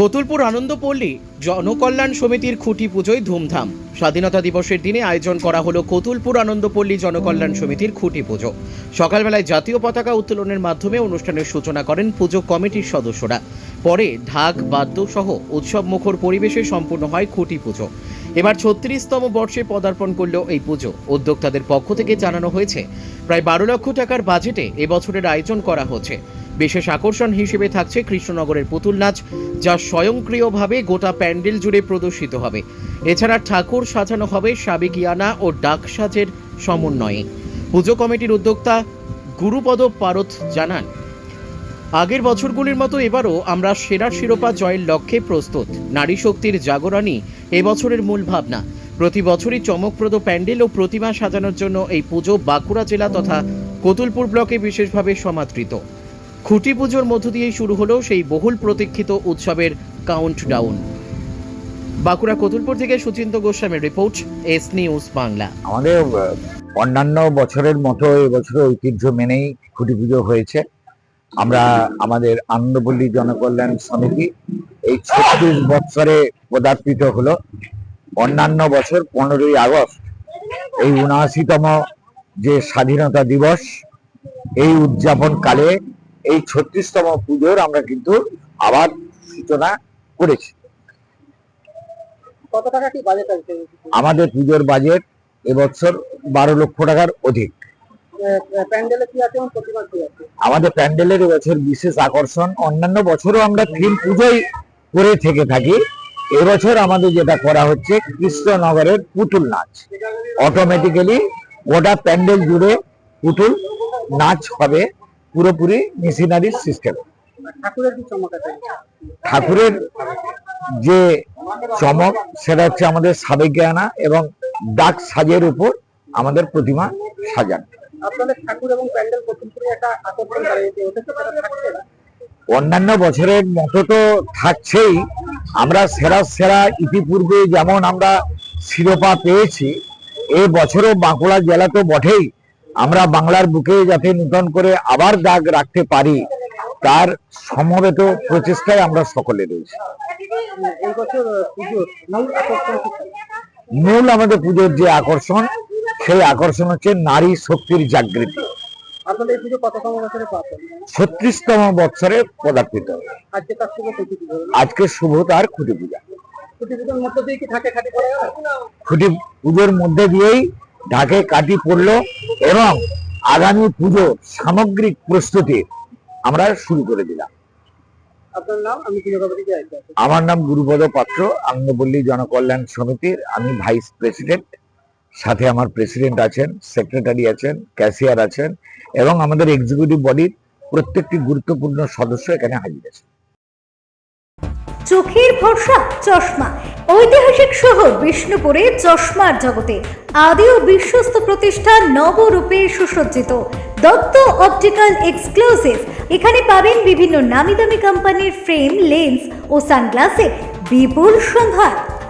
কতুলপুর আনন্দপল্লী জনকল্যাণ সমিতির খুঁটি পুজোয় ধুমধাম। স্বাধীনতা দিবসের দিনে আয়োজন করা হলো কতুলপুর আনন্দপল্লী জনকল্যাণ সমিতির খুঁটি পুজো। সকালবেলায় জাতীয় পতাকা উত্তোলনের মাধ্যমে অনুষ্ঠানের সূচনা করেন পুজো কমিটির সদস্যরা। পরে ঢাক বাদ্য সহ উৎসব মুখর পরিবেশে সম্পূর্ণ হয় খুঁটি পুজো। এবার ছত্রিশতম বর্ষে পদার্পণ করল এই পুজো। উদ্যোক্তাদের পক্ষ থেকে জানানো হয়েছে, প্রায় বারো লক্ষ টাকার বাজেটে এবছরের আয়োজন করা হচ্ছে। বিশেষ আকর্ষণ হিসেবে থাকছে কৃষ্ণনগরের পুতুল নাচ, যা স্বয়ংক্রিয়ভাবে গোটা প্যান্ডেল জুড়ে প্রদর্শিত হবে। এছাড়া ঠাকুর সাজানো হবে সাবেকিয়ানা ও ডাক সাজের সমন্বয়ে। পুজো কমিটির উদ্যোক্তা গুরুপদ পারত জানান আগের বছরগুলির মতো এবারও আমরা সেরা শিরোপা জয়ের লক্ষ্যে প্রস্তুত। নারী শক্তির জাগরণই এবছরের মূল ভাবনা। প্রতি বছরই চমকপ্রদ প্যান্ডেল ও প্রতিমা সাজানোর জন্য এই পুজো বাঁকুড়া জেলা তথা কতুলপুর ব্লকে বিশেষভাবে সমাদৃত। খুঁটি পুজোর মধ্য দিয়েই শুরু হলো সেই বহুল প্রতীক্ষিত উৎসবের কাউন্টডাউন বাঁকুড়া কতুলপুর থেকে সুচিন্ত গোস্বামীর রিপোর্ট, এস নিউজ বাংলা। আমাদের অন্যান্য বছরের মতো এবছর ঐতিহ্য মেনেই খুঁটি পুজো হয়েছে। আমরা আমাদের আনন্দপল্লী জনকল্যাণ সমিতি এই ছত্রিশ বৎসরে পদার্পিত হলো। অন্যান্য বছর পনেরোই আগস্ট এই উনআশিতম যে স্বাধীনতা দিবস এই উদযাপন কালে এই ছত্রিশতম পুজোর আমরা কিন্তু আবার সূচনা করেছি। কত টাকা বাজেট আমাদের পুজোর বাজেট এবছর বারো লক্ষ টাকার অধিক। প্যান্ডেলে কি আছে এবং প্রতিমা কি আছে? আমাদের প্যান্ডেলের এবছর বিশেষ আকর্ষণ। অন্যান্য বছরও আমরা থিম পুজোই করে থেকে থাকি। এবছর আমাদের যেটা করা হচ্ছে কৃষ্ণনগরের পুতুল নাচ। অটোমেটিক্যালি গোটা প্যান্ডেল জুড়ে পুতুল নাচ হবে পুরোপুরি মেশিনারি সিস্টেম। ঠাকুরের কি চমক আছে? ঠাকুরের যে চমক সেটা হচ্ছে আমাদের সাবেকিয়ানা এবং ডাক সাজের উপর আমাদের প্রতিমা সাজান। আপনাদের ঠাকুর এবং প্যান্ডেল কতুলপুরে একটা আকর্ষণ দাঁড়িয়েছে ওটা কি সেটা থাকছে না? অন্যান্য বছরের মতো তো থাকছেই আমরা সেরা সেরা ইতিপূর্বে যেমন আমরা শিরোপা পেয়েছি এ বছরও বাঁকুড়া জেলা তো বটেই আমরা বাংলার বুকে যাতে নূতন করে আবার দাগ রাখতে পারি তার সমবেত প্রচেষ্টায় আমরা সকলে রয়েছি? মূল আমাদের পুজোর যে আকর্ষণ সেই আকর্ষণ হচ্ছে নারী শক্তির জাগৃতি। ছত্রিশতম বৎসরে পদার্পিত আজকে শুভ তার খুঁটি পূজা। খাটি পুজোর মধ্যে দিয়েই ঢাকে কাটি পড়ল এবং আগামী পুজো সামগ্রিক প্রস্তুতি আমরা শুরু করে দিলাম। আমার নাম গুরুপদ পাত্র আনন্দপল্লী জনকল্যাণ সমিতির আমি ভাইস প্রেসিডেন্ট। সাথে আমার প্রেসিডেন্ট আছেন সেক্রেটারি আছেন ক্যাশিয়ার আছেন, এবং আমাদের এক্সিকিউটিভ বডির প্রত্যেকটি গুরুত্বপূর্ণ সদস্য এখানে হাজির আছে। চোখের ভরসা, চশমা। ঐতিহাসিক শহর বিষ্ণুপুরে চশমার জগতে আদি ও বিশ্বস্ত প্রতিষ্ঠান নবরূপে সুসজ্জিত। Dutta optical exclusive. এখানে পাবেন বিভিন্ন নামি দামি কোম্পানির ফ্রেম, লেন্স ও সানগ্লাসের বিপুল সম্ভার।